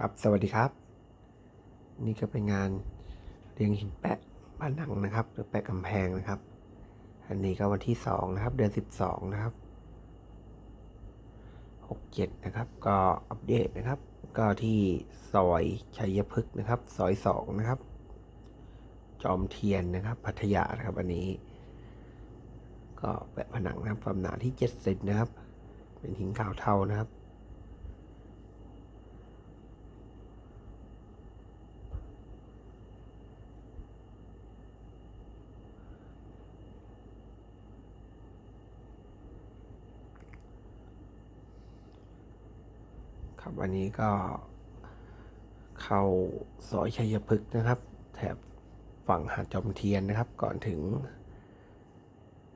ครับ สวัสดีครับ นี่ก็เป็นงานเรียงหินแปะบ้านหนังนะครับ หรือแปะกำแพงนะครับ อันนี้ก็วันที่สองนะครับ เดือนสิบสองนะครับหกเจ็ดนะครับ ก็อัปเดตนะครับ ก็ที่ซอยชัยพฤกษ์นะครับ ซอยสองนะครับ จอมเทียนนะครับ พัทยานะครับ อันนี้ ก็แปะผนังนะครับความหนาที่เจ็ดเซนนะครับ เป็นหินขาวเทานะครับ ครับวันนี้ก็เข้าซอยชัยพฤกษ์นะครับ แถบฝั่งหาดจอมเทียนนะครับ ก่อนถึง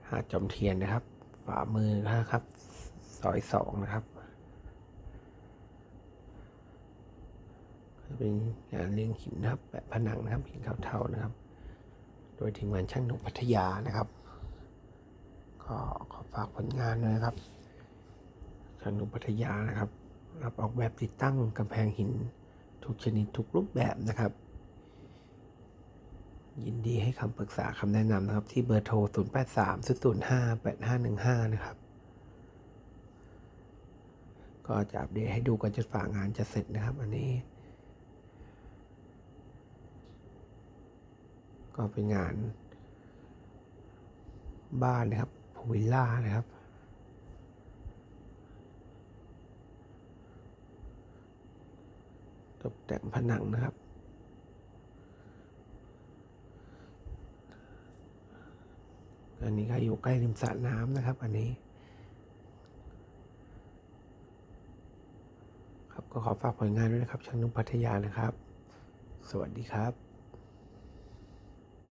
หาดจอมเทียนนะครับฝ่ามือนะครับซอยสองนะครับเป็นงานเลี้ยงหินนะครับแปะผนังนะครับหินเทาๆนะครับ โดยทีมงานช่างหนุ่มพัทยานะครับ ก็ขอฝากผลงานด้วยนะครับช่างหนุ่มพัทยานะครับ รับออกแบบติดตั้งกำแพงหินทุกชนิดทุกรูปแบบนะครับ ยินดีให้คำปรึกษาคำแนะนำนะครับ ที่เบอร์โทร 0 8 3 0 0 5 8 5 1 5 นะครับ ก็จะอัปเดตให้ดูกันจนฝ่างานจะเสร็จนะครับ อันนี้ ก็เป็นงานบ้านนะครับพูวิลล่านะครับ ตกแต่งผนังนะครับ อันนี้ก็อยู่ใกล้ริมสระน้ำนะครับ อันนี้ ครับก็ขอฝากผลงานด้วยนะครับช่างนุ่มพัทยานะครับ สวัสดีครับ